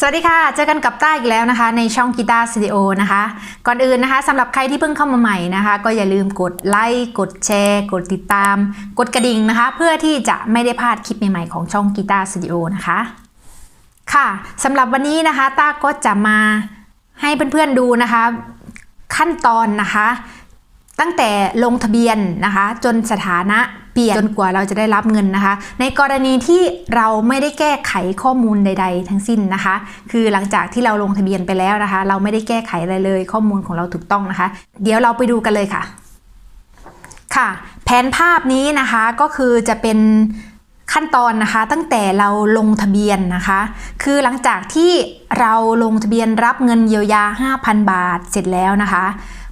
สวัสดีค่ะ เจอกันกับต้าอีกแล้วนะคะ ในช่องกีตาร์สตูดิโอนะคะ ก่อนอื่นนะคะสำหรับใครที่เพิ่งเข้ามาใหม่นะคะ ก็อย่าลืมกดไลค์กดแชร์ กดติดตาม กดกระดิ่งนะคะ เพื่อที่จะไม่ได้พลาดคลิปใหม่ๆของช่องกีตาร์สตูดิโอนะคะ ค่ะสำหรับวันนี้นะคะต้าก็จะมาให้เพื่อนๆดูนะคะ ขั้นตอนนะคะ ตั้งแต่ลงทะเบียนนะคะ จนสถานะ เปลี่ยนจนกว่าเราจะได้รับเงินนะคะ ในกรณีที่เราไม่ได้แก้ไขข้อมูลใด ๆ ทั้งสิ้นนะคะ คือหลังจากที่เราลงทะเบียนไปแล้วนะคะ เราไม่ได้แก้ไขอะไรเลย ข้อมูลของเราถูกต้องนะคะ เดี๋ยวเราไปดูกันเลยค่ะ ค่ะ แผนภาพนี้นะคะก็คือจะเป็นขั้นตอนนะคะตั้งแต่เราลงทะเบียนนะคะ คือหลังจากที่เราลงทะเบียนรับเงินเยียวยา 5,000 บาทเสร็จแล้วนะคะ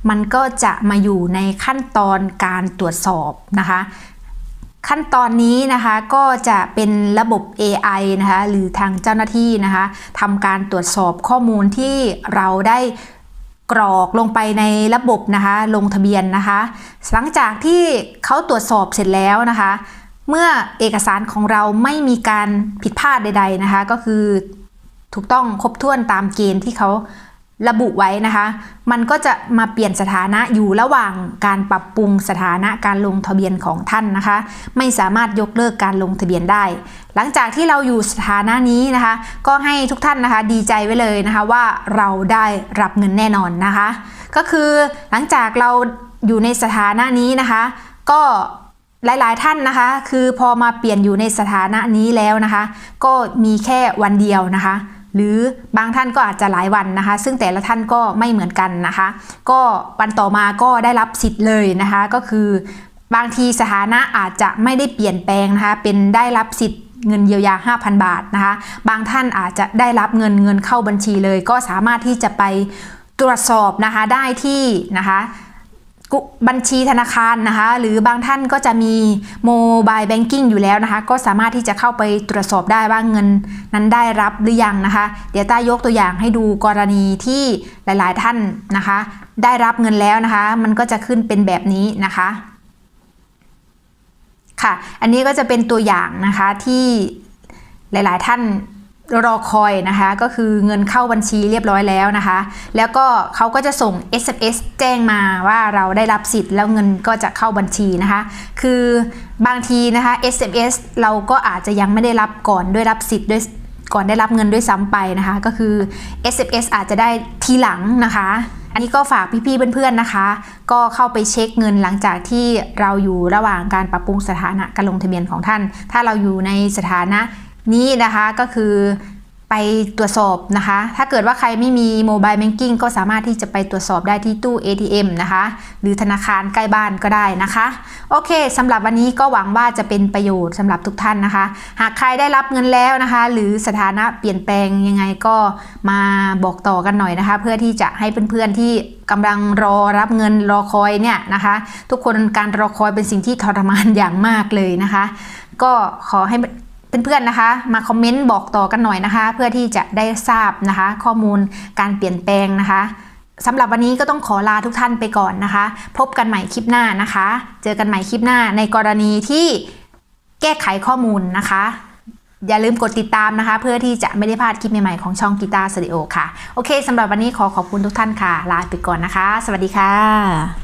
มันก็จะมาอยู่ในขั้นตอนการตรวจสอบนะคะ ขั้นตอนนี้นะคะก็จะเป็นระบบ AI นะคะหรือทางเจ้าหน้าที่นะคะทำการตรวจสอบข้อมูลที่เราได้กรอกลงไปในระบบนะคะลงทะเบียนนะคะ หลังจากที่เขาตรวจสอบเสร็จแล้วนะคะ เมื่อเอกสารของเราไม่มีการผิดพลาดใด ๆนะคะ ก็คือถูกต้องครบถ้วนตามเกณฑ์ที่เขา ระบุไว้นะคะ มันก็จะมาเปลี่ยนสถานะอยู่ระหว่างการปรับปรุงสถานะการลงทะเบียนของท่านนะคะ ไม่สามารถยกเลิกการลงทะเบียนได้ หลังจากที่เราอยู่สถานะนี้นะคะ ก็ให้ทุกท่านนะคะดีใจไว้เลยนะคะว่าเราได้รับเงินแน่นอนนะคะ ก็คือหลังจากเราอยู่ในสถานะนี้นะคะ ก็หลาย ๆ ท่านนะคะ คือพอมาเปลี่ยนอยู่ในสถานะนี้แล้วนะคะ ก็มีแค่วันเดียวนะคะ หรือบางท่านก็อาจจะหลายวันนะคะ ซึ่งแต่ละท่านก็ไม่เหมือนกันนะคะ ก็วันต่อมาก็ได้รับสิทธิ์เลยนะคะ ก็คือบางทีสถานะอาจจะไม่ได้เปลี่ยนแปลงนะคะ เป็นได้รับสิทธิ์เงินเยียวยา 5,000 บาทนะคะ บางท่านอาจจะได้รับเงินเงินเข้าบัญชีเลย ก็สามารถที่จะไปตรวจสอบนะคะได้ที่นะคะ บัญชีธนาคารนะคะ หรือบางท่านก็จะมีโมบายแบงกิ้งอยู่แล้วนะคะ ก็สามารถที่จะเข้าไปตรวจสอบได้ว่าเงินนั้นได้รับหรือยังนะคะ เดี๋ยวต้ายกตัวอย่างให้ดูกรณีที่หลาย ๆ ท่านนะคะ ได้รับเงินแล้วนะคะ มันก็จะขึ้นเป็นแบบนี้นะคะค่ะ อันนี้ก็จะเป็นตัวอย่างนะคะที่หลาย ๆ ท่าน รอคอยนะคะก็คือเงินเข้าบัญชีเรียบร้อยแล้วนะคะ แล้วก็เขาก็จะส่ง SMS แจ้งมาว่าเราได้รับสิทธิ์แล้วเงินก็จะเข้าบัญชีนะคะ คือบางทีนะคะ SMS เราก็อาจจะยังไม่ได้รับก่อนด้วยรับสิทธิ์ด้วยก่อนได้รับเงินด้วยซ้ำไปนะคะ ก็คือ SMS อาจจะได้ทีหลังนะคะ อันนี้ก็ฝากพี่ๆเพื่อนๆนะคะ ก็เข้าไปเช็คเงินหลังจากที่เราอยู่ระหว่างการปรับปรุงสถานะการลงทะเบียนของท่าน ถ้าเราอยู่ในสถานะ นี้นะคะก็คือไปตรวจสอบนะคะ ถ้าเกิดว่าใครไม่มีโมบายแบงกิ้งก็สามารถที่จะไปตรวจสอบได้ที่ตู้ ATM นะคะ หรือธนาคารใกล้บ้านก็ได้นะคะ โอเคสำหรับวันนี้ก็หวังว่าจะเป็นประโยชน์สำหรับทุกท่านนะคะ หากใครได้รับเงินแล้วนะคะ หรือสถานะเปลี่ยนแปลงยังไงก็มาบอกต่อกันหน่อยนะคะ เพื่อที่จะให้เพื่อนๆที่กำลังรอรับเงินรอคอยเนี่ยนะคะ ทุกคนการรอคอยเป็นสิ่งที่ทรมานอย่างมากเลยนะคะ ก็ขอให้ เพื่อนๆนะคะ มาคอมเมนต์บอกต่อกันหน่อยนะคะ เพื่อที่จะได้ทราบนะคะ ข้อมูลการเปลี่ยนแปลงนะคะสำหรับวันนี้ก็ต้องขอลาทุกท่านไปก่อนนะคะ พบกันใหม่คลิปหน้านะคะ เจอกันใหม่คลิปหน้าในกรณีที่แก้ไขข้อมูลนะคะ อย่าลืมกดติดตามนะคะ เพื่อที่จะไม่ได้พลาดคลิปใหม่ๆของช่องกีตาร์สตูดิโอค่ะ โอเคสำหรับวันนี้ขอขอบคุณทุกท่านค่ะ ลาไปก่อนนะคะ สวัสดีค่ะ